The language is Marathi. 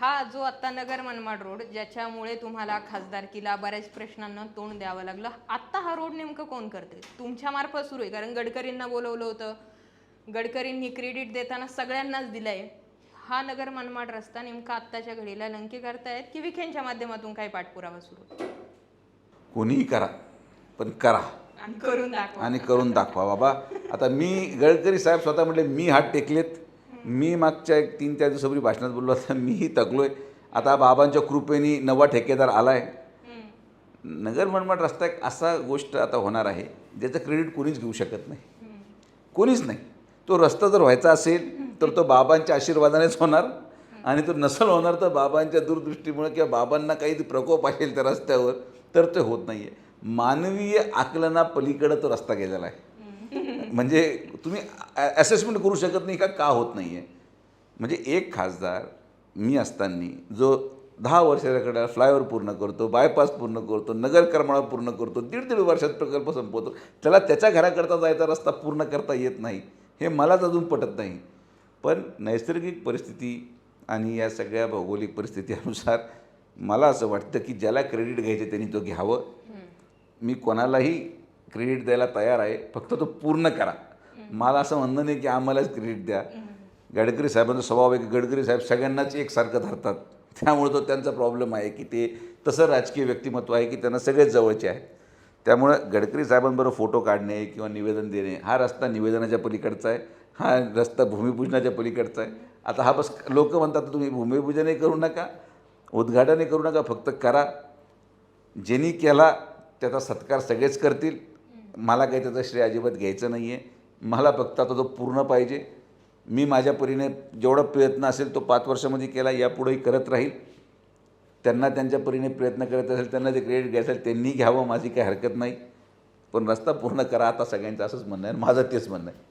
हा जो आत्ता नगर मनमाड रोड ज्याच्यामुळे तुम्हाला खासदारकीला बऱ्याच प्रश्नांना तोंड द्यावं लागलं आत्ता हा रोड नेमकं कोण करते तुमच्या मार्फत सुरू आहे कारण गडकरींना बोलवलं होतं. गडकरींनी क्रेडिट देताना सगळ्यांनाच दिलंय. हा नगर मनमाड रस्ता नेमका आत्ताच्या घडीला लंके करतायत की विखेंच्या माध्यमातून काही पाठपुरावा सुरू आहे? कोणीही करा पण करा. आणि करून दाखवा. आणि करून दाखवा बाबा. आता मी गडकरी साहेब स्वतः म्हटले मी हात टेकलेत मी मागच्या एक तीन चार दिवसापूर्वी भाषणात बोललो आता मीही आहे आता बाबांच्या कृपेने नवा ठेकेदार आलाय. नगर मनमाड रस्ता एक असा गोष्ट आता होणार आहे ज्याचं क्रेडिट कोणीच घेऊ शकत नाही. कोणीच नाही. तो रस्ता जर व्हायचा असेल तर तो बाबांच्या आशीर्वादानेच होणार. आणि तो नसल होणार तर बाबांच्या दूरदृष्टीमुळे किंवा बाबांना काही प्रकोप असेल त्या रस्त्यावर तर ते होत नाही आहे मानवीय आकलना पलीकडं तो रस्ता गेलेला आहे. म्हणजे तुम्ही असेसमेंट करू शकत नाही का? का होत नाही आहे म्हणजे एक खासदार मी असताना जो दहा वर्षाकडे फ्लायओव्हर पूर्ण करतो बायपास पूर्ण करतो नगर करमाळा पूर्ण करतो दीड दीड वर्षात प्रकल्प संपवतो त्याला त्याच्या घराकरता जायचा रस्ता पूर्ण करता येत नाही हे मलाच अजून पटत नाही. पण नैसर्गिक परिस्थिती आणि या सगळ्या भौगोलिक परिस्थितीनुसार मला असं वाटतं की ज्याला क्रेडिट घ्यायचे त्यांनी तो घ्यावं. मी कोणालाही क्रेडिट द्यायला तयार आहे फक्त तो पूर्ण करा. मला असं म्हणणं नाही की आम्हालाच क्रेडिट द्या. गडकरी साहेबांचा स्वभाव आहे की गडकरी साहेब सगळ्यांनाच एकसारखं धरतात. त्यामुळे तो त्यांचा प्रॉब्लेम आहे की ते तसं राजकीय व्यक्तिमत्व आहे की त्यांना सगळेच जवळचे आहेत. त्यामुळं गडकरी साहेबांबरोबर फोटो काढणे किंवा निवेदन देणे हा रस्ता निवेदनाच्या पलीकडचा आहे हा रस्ता भूमिपूजनाच्या पलीकडचा आहे. आता हा बस लोक म्हणतात तुम्ही भूमिपूजनही करू नका उद्घाटनही करू नका फक्त करा. ज्यांनी केला त्याचा सत्कार सगळेच करतील. मला काही त्याचं श्रेय अजिबात घ्यायचं नाही आहे मला फक्त आता तो पूर्ण पाहिजे. मी माझ्या परीने जेवढा प्रयत्न असेल तो पाच वर्षामध्ये केला यापुढेही करत राहील. त्यांना त्यांच्या परीने प्रयत्न करत असेल त्यांना जे क्रेडिट घ्यायचं असेल त्यांनी घ्यावं माझी काही हरकत नाही. पण रस्ता पूर्ण करा आता सगळ्यांचं असंच म्हणणं आहे आणि माझं तेच म्हणणं आहे.